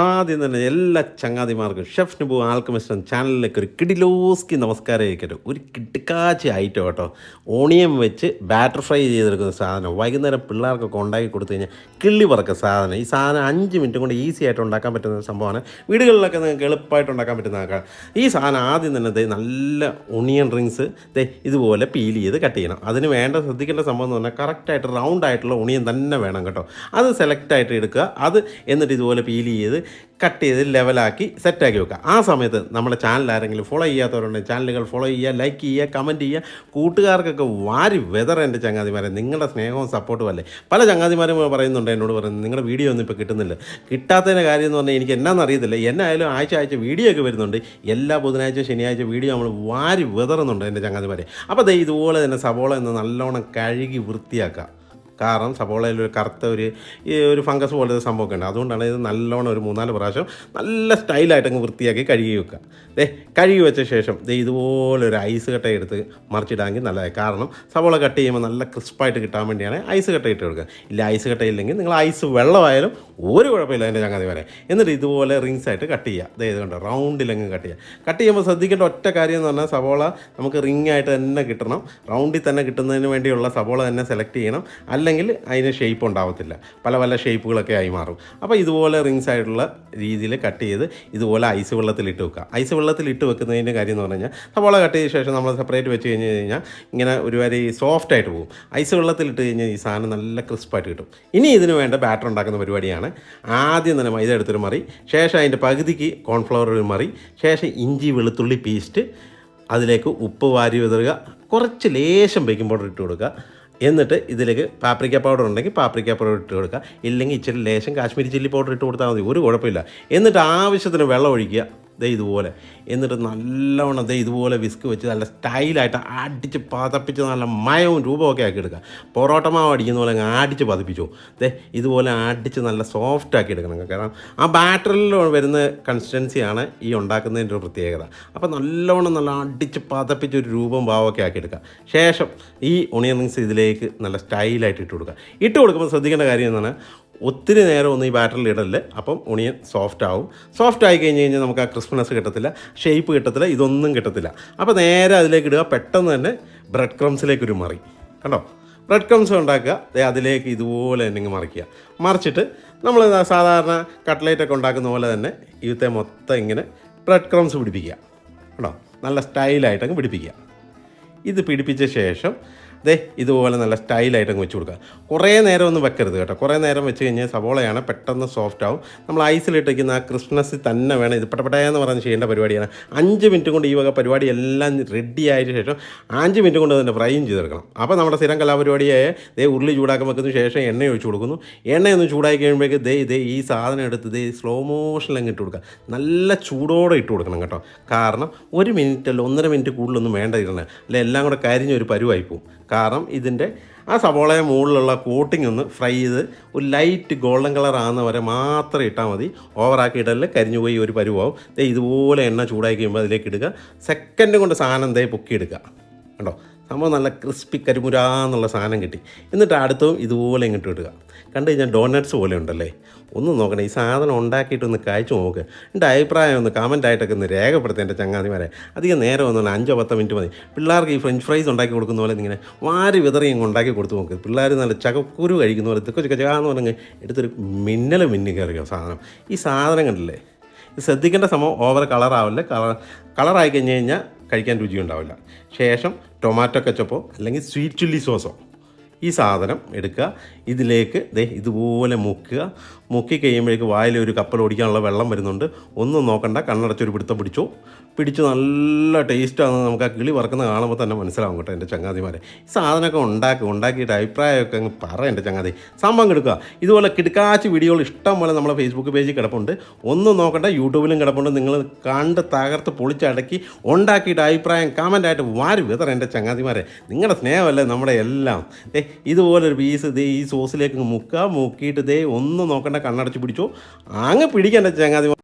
ആദ്യം തന്നെ എല്ലാ ചങ്ങാതിമാർക്കും ഷെഫ് നുബു ആൽക്കമിസ്റ്റൻ ചാനലിലേക്ക് ഒരു കിടിലോസ്കി നമസ്കാരം അയക്കട്ടെ ഒരു കിടുക്കാച്ചി ഐറ്റം കേട്ടോ ഓണിയൻ വെച്ച് ബാറ്റർ ഫ്രൈ ചെയ്തെടുക്കുന്ന സാധനം. വൈകുന്നേരം പിള്ളേർക്കൊക്കെ ഉണ്ടാക്കി കൊടുത്തു കഴിഞ്ഞാൽ കിള്ളി പറക്ക സാധനം. ഈ സാധനം അഞ്ച് മിനിറ്റ് കൊണ്ട് ഈസി ആയിട്ട് ഉണ്ടാക്കാൻ പറ്റുന്ന സംഭവമാണ്. വീടുകളിലൊക്കെ നിങ്ങൾക്ക് എളുപ്പമായിട്ട് ഉണ്ടാക്കാൻ പറ്റുന്ന ഈ സാധനം ആദ്യം തന്നെ നല്ല ഒണിയൻ റിങ്സ് ദേ ഇതുപോലെ പീൽ ചെയ്ത് കട്ട് ചെയ്യണം. അതിന് വേണ്ട ശ്രദ്ധിക്കേണ്ട സംഭവം എന്ന് പറഞ്ഞാൽ കറക്റ്റായിട്ട് റൗണ്ട് ആയിട്ടുള്ള ഒണിയൻ തന്നെ വേണം കേട്ടോ. അത് സെലക്ട് ആയിട്ട് എടുക്കുക. അത് എന്നിട്ട് ഇതുപോലെ പീൽ ചെയ്ത് കട്ട് ചെയ്ത് ലെവലാക്കി സെറ്റാക്കി വെക്കുക. ആ സമയത്ത് നമ്മുടെ ചാനൽ ആരെങ്കിലും ഫോളോ ചെയ്യാത്തവരുണ്ടെങ്കിൽ ചാനലുകൾ ഫോളോ ചെയ്യുക ലൈക്ക് ചെയ്യുക കമന്റ് ചെയ്യുക. കൂട്ടുകാർക്കൊക്കെ വാരി വെതർ എന്റെ ചങ്ങാതിമാരെ നിങ്ങളുടെ സ്നേഹവും സപ്പോർട്ടും അല്ലേ? പല ചങ്ങാതിമാരും പറയുന്നുണ്ട് എന്നോട് പറയുന്നത് നിങ്ങളുടെ വീഡിയോ ഒന്നും ഇപ്പോൾ കിട്ടുന്നില്ല. കിട്ടാത്തതിന്റെ കാര്യം എന്ന് പറഞ്ഞാൽ എനിക്ക് എന്നാന്ന് അറിയത്തില്ല. എന്നായാലും ആഴ്ച ആഴ്ച വീഡിയോ ഒക്കെ വരുന്നുണ്ട്. എല്ലാ ബുധനാഴ്ച ശനിയാഴ്ച വീഡിയോ നമ്മൾ വാരി വെതറുന്നുണ്ട് എന്റെ ചങ്ങാതിമാരെ. അപ്പോൾ ദേ ഇതുപോലെ തന്നെ സവോള എന്ന് നല്ലോണം കഴുകി വൃത്തിയാക്കുക. കാരണം സബോളയിൽ ഒരു കറുത്ത ഒരു ഈ ഒരു ഫംഗസ് പോലത്തെ സംഭവമൊക്കെ ഉണ്ട്. അതുകൊണ്ടാണ് ഇത് നല്ലോണം ഒരു മൂന്നാൽ പ്രാവശ്യം നല്ല സ്റ്റൈലായിട്ട് അങ്ങ് വൃത്തിയാക്കി കഴുകി വെക്കുക. ദേ കഴുകി വെച്ച ശേഷം ദേ ഇതുപോലെ ഒരു ഐസ് കട്ട എടുത്ത് മറിച്ചിടാമെങ്കിൽ നല്ലതായി കാരണം സബോള കട്ട് ചെയ്യുമ്പോൾ നല്ല ക്രിസ്പായിട്ട് കിട്ടാൻ വേണ്ടിയാണ് ഐസ് കട്ട ഇട്ട് കൊടുക്കുക. ഇല്ല ഐസ് കട്ട ഇല്ലെങ്കിൽ നിങ്ങൾ ഐസ് വെള്ളമായാലും ഒരു കുഴപ്പമില്ല എന്റെ ചങ്ങാതി വരെ. എന്നിട്ട് ഇതുപോലെ റിങ്സ് ആയിട്ട് കട്ട് ചെയ്യുക. ദേ ഇത് കണ്ടോ? റൗണ്ടിലങ്ങ് കട്ട് ചെയ്യുക. കട്ട് ചെയ്യുമ്പോൾ ശ്രദ്ധിക്കേണ്ട ഒറ്റ കാര്യം എന്ന് പറഞ്ഞാൽ സബോള നമുക്ക് റിങ് ആയിട്ട് തന്നെ കിട്ടണം. റൗണ്ടിൽ തന്നെ കിട്ടുന്നതിന് വേണ്ടിയുള്ള സബോള തന്നെ സെലക്ട് ചെയ്യണം. അല്ലെങ്കിൽ അതിന് ഷേപ്പ് ഉണ്ടാവത്തില്ല. പല പല ഷേപ്പുകളൊക്കെ ആയി മാറും. അപ്പോൾ ഇതുപോലെ റിങ്സ് ആയിട്ടുള്ള രീതിയിൽ കട്ട് ചെയ്ത് ഇതുപോലെ ഐസ് വെള്ളത്തിൽ ഇട്ട് വെക്കുക. ഐസ് വെള്ളത്തിൽ ഇട്ട് വെക്കുന്നതിന്റെ കാര്യം എന്ന് പറഞ്ഞു കഴിഞ്ഞാൽ സവോള കട്ട് ചെയ്ത ശേഷം നമ്മൾ സെപ്പറേറ്റ് വെച്ച് കഴിഞ്ഞ് കഴിഞ്ഞാൽ ഇങ്ങനെ ഒരുപാട് സോഫ്റ്റ് ആയിട്ട് പോകും. ഐസ് വെള്ളത്തിൽ ഇട്ട് കഴിഞ്ഞാൽ ഈ സാധനം നല്ല ക്രിസ്പായിട്ട് കിട്ടും. ഇനി ഇതിന് വേണ്ട ബാറ്റർ ഉണ്ടാക്കുന്ന പരിപാടിയാണ് ആദ്യം തന്നെ മൈദ എടുത്തൊരു മറി ശേഷം അതിന്റെ പകുതിക്ക് കോൺഫ്ലവർ ഒരു മറി ശേഷം ഇഞ്ചി വെളുത്തുള്ളി പേസ്റ്റ് അതിലേക്ക് ഉപ്പ് വാരി വിതറുക കുറച്ച് ലേശം ബേക്കിംഗ് പൗഡർ ഇട്ട് കൊടുക്കുക. എന്നിട്ട് ഇതിലേക്ക് പാപ്രിക്ക പൗഡർ ഉണ്ടെങ്കിൽ പാപ്രിക്ക പൗഡർ ഇട്ട് കൊടുക്കുക. ഇല്ലെങ്കിൽ ഇച്ചിരി ലേശം കാശ്മീരി ചില്ലി പൗഡർ ഇട്ട് കൊടുത്താൽ മതി. ഒരു കുഴപ്പമില്ല. എന്നിട്ട് ആവശ്യത്തിന് വെള്ളം ഒഴിക്കുക. ദേ ഇതുപോലെ. എന്നിട്ട് നല്ലവണ്ണം ദേ ഇതുപോലെ വിസ്ക് വെച്ച് നല്ല സ്റ്റൈലായിട്ട് അടിച്ച് പതപ്പിച്ച് നല്ല മയവും രൂപമൊക്കെ ആക്കി എടുക്കുക. പൊറോട്ട മാവ് അടിക്കുന്ന പോലെ അങ്ങ് അടിച്ച് പതിപ്പിച്ചു. ദേ ഇതുപോലെ അടിച്ച് നല്ല സോഫ്റ്റ് ആക്കി എടുക്കണം. കാരണം ആ ബാറ്ററിൽ വരുന്ന കൺസിസ്റ്റൻസിയാണ് ഈ ഉണ്ടാക്കുന്നതിന്റെ ഒരു പ്രത്യേകത. അപ്പോൾ നല്ലവണ്ണം നല്ല അടിച്ച് പതപ്പിച്ച് ഒരു രൂപം ഭാവമൊക്കെ ആക്കി എടുക്കുക. ശേഷം ഈ ഒണിയൻ റിങ്സ് ഇതിലേക്ക് നല്ല സ്റ്റൈലായിട്ട് ഇട്ട് കൊടുക്കുക. ഇട്ട് കൊടുക്കുമ്പോൾ ശ്രദ്ധിക്കേണ്ട കാര്യം എന്താണ്? ഒത്തിരി നേരം ഒന്നും ഈ ബാറ്ററിൽ ഇടല്ല അപ്പം ഒണിയൻ സോഫ്റ്റ് ആവും. സോഫ്റ്റ് ആയി കഴിഞ്ഞ് കഴിഞ്ഞാൽ നമുക്ക് ആ ക്രിസ്മസ് കിട്ടത്തില്ല ഷേപ്പ് കിട്ടത്തില്ല ഇതൊന്നും കിട്ടത്തില്ല. അപ്പോൾ നേരെ അതിലേക്ക് ഇടുക പെട്ടെന്ന് തന്നെ ബ്രെഡ് ക്രംസിലേക്ക് ഒരു മറി. കണ്ടോ? ബ്രെഡ് ക്രംസ് ഉണ്ടാക്കുക അതിലേക്ക് ഇതുപോലെ തന്നെ മറിക്കുക. മറിച്ചിട്ട് നമ്മൾ സാധാരണ കട്ട്ലേറ്റൊക്കെ ഉണ്ടാക്കുന്ന പോലെ തന്നെ ഇവത്തെ മൊത്തം ഇങ്ങനെ ബ്രെഡ് ക്രംസ് പിടിപ്പിക്കുക. കണ്ടോ? നല്ല സ്റ്റൈലായിട്ട് അങ്ങ് പിടിപ്പിക്കുക. ഇത് പിടിപ്പിച്ച ശേഷം ദേ ഇതുപോലെ നല്ല സ്റ്റൈലായിട്ട് അങ്ങ് വെച്ച് കൊടുക്കുക. കുറേ നേരം ഒന്നും വെക്കരുത് കേട്ടോ. കുറേ നേരം വെച്ച് കഴിഞ്ഞാൽ സവോളയാണ് പെട്ടെന്ന് സോഫ്റ്റ് ആവും. നമ്മൾ ഐസിലിട്ടിരിക്കുന്ന ആ ക്രിസ്മസിൽ തന്നെ വേണം. ഇത് പെട്ടപ്പെട്ടയെന്ന് പറഞ്ഞ് ചെയ്യേണ്ട പരിപാടിയാണ്. അഞ്ച് മിനിറ്റ് കൊണ്ട് ഈ വക പരിപാടി എല്ലാം റെഡി ആയതിനു ശേഷം അഞ്ച് മിനിറ്റ് കൊണ്ട് തന്നെ ഫ്രൈയും ചെയ്തെടുക്കണം. അപ്പോൾ നമ്മുടെ സ്ഥിരം കലാപരിപാടിയായ ദേ ഉരുളി ചൂടാക്കാൻ വെക്കുന്ന ശേഷം എണ്ണ ഒഴിച്ചു കൊടുക്കുന്നു. എണ്ണയൊന്ന് ചൂടാക്കി കഴിയുമ്പോഴേക്ക് ദേ ഇതേ ഈ സാധനം എടുത്ത് ദേ സ്ലോ മോഷനിൽ അങ്ങ് ഇട്ട് കൊടുക്കുക. നല്ല ചൂടോടെ ഇട്ട് കൊടുക്കണം കേട്ടോ. കാരണം ഒരു മിനിറ്റ് അല്ല ഒന്നര മിനിറ്റ് കൂടുതലൊന്നും വേണ്ട ഇടണേ അല്ലെ എല്ലാം കൂടെ കരിഞ്ഞ ഒരു പരുവായി പോകും കാരണം ഇതിന്റെ ആ സവോളയുടെ മുകളിലുള്ള കോട്ടിംഗ് ഒന്ന് ഫ്രൈ ചെയ്ത് ഒരു ലൈറ്റ് ഗോൾഡൻ കളർ ആകുന്ന വരെ മാത്രം ഇട്ടാൽ മതി. ഓവറാക്കി ഇടൽ കരിഞ്ഞു പോയി ഒരു പരുവാവും. ദേ ഇതുപോലെ എണ്ണ ചൂടാക്കി കഴിയുമ്പോൾ അതിലേക്ക് ഇടുക. സെക്കൻഡ് കൊണ്ട് സാധനം ദേ പൊക്കിയെടുക്കുക. കണ്ടോ? സംഭവം നല്ല ക്രിസ്പി കരിമുരാന്നുള്ള സാധനം കിട്ടി. എന്നിട്ട് അടുത്തും ഇതുപോലെ ഇങ്ങോട്ട് ഇടുക. കണ്ടു കഴിഞ്ഞാൽ ഡോണറ്റ്സ് പോലെ ഉണ്ടല്ലേ? ഒന്ന് നോക്കണേ ഈ സാധനം ഉണ്ടാക്കിയിട്ടൊന്ന് കഴിച്ചു നോക്ക്. എന്റെ അഭിപ്രായം ഒന്ന് കമന്റ് ആയിട്ടൊക്കെ ഒന്ന് രേഖപ്പെടുത്തി എന്റെ ചങ്ങാതിമാരെ. അധികം നേരം ഒന്നും അഞ്ചോ പത്തോ മിനിറ്റ് മതി. പിള്ളേർക്ക് ഈ ഫ്രഞ്ച് ഫ്രൈസ് ഉണ്ടാക്കി കൊടുക്കുന്ന പോലെ ഇങ്ങനെ വാരി വിതറി ഇങ്ങ് ഉണ്ടാക്കി കൊടുത്തു നോക്ക്. പിള്ളേർ നല്ല ചകക്കുരു കഴിക്കുന്ന പോലെ തിക്കൊ ചക്കാന്ന് പറഞ്ഞ് എടുത്തൊരു മിന്നൽ മിന്നി കയറിയോ സാധനം. ഈ സാധനം കണ്ടില്ലേ? ശ്രദ്ധിക്കേണ്ട സമയം ഓവർ കളറാവില്ല കളർ കളറായി കഴിഞ്ഞ് കഴിഞ്ഞാൽ കഴിക്കാൻ രുചി ഉണ്ടാവില്ല ശേഷം ടൊമാറ്റോ കച്ചപ്പോ അല്ലെങ്കിൽ സ്വീറ്റ് ചില്ലി സോസോ ഈ സാധനം എടുക്കുക. ഇതിലേക്ക് ദേ ഇതുപോലെ മുക്കുക. മുക്കി കഴിയുമ്പോഴേക്ക് വായിൽ ഒരു കപ്പൽ ഓടിക്കാനുള്ള വെള്ളം വരുന്നുണ്ട്. ഒന്നും നോക്കണ്ട. കണ്ണടച്ചൊരു പിടുത്തം പിടിച്ചു. പിടിച്ച് നല്ല ടേസ്റ്റാണ് നമുക്ക് ആ കിളി വറക്കുന്ന കാണുമ്പോൾ തന്നെ മനസ്സിലാവും കേട്ടോ എന്റെ ചങ്ങാതിമാരെ. ഈ സാധനമൊക്കെ ഉണ്ടാക്കുക ഉണ്ടാക്കിയിട്ട് അഭിപ്രായമൊക്കെ അങ്ങ് പറ എന്റെ ചങ്ങാതി. സംഭവം കിടക്കുക ഇതുപോലെ കിടക്കാച്ച് വീഡിയോകൾ ഇഷ്ടം പോലെ നമ്മളെ ഫേസ്ബുക്ക് പേജിൽ കിടപ്പുണ്ട്. ഒന്നും നോക്കണ്ട യൂട്യൂബിലും കിടപ്പുണ്ട്. നിങ്ങൾ കണ്ട് തകർത്ത് പൊളിച്ചടക്കി ഉണ്ടാക്കിയിട്ട് അഭിപ്രായം കമന്റായിട്ട് വാരി വിതറ എന്റെ ചങ്ങാതിമാരെ. നിങ്ങളുടെ സ്നേഹമല്ലേ നമ്മുടെ എല്ലാം. ദേ ഇതുപോലൊരു പീസ് ദേ ഈ സോസിലേക്ക് മുക്കുക മുക്കിയിട്ട് ദേ ഒന്നും നോക്കണ്ട കണ്ണടച്ച് പിടിച്ചോ. അങ്ങ് പിടിക്കേണ്ട എന്റെ ചങ്ങാതി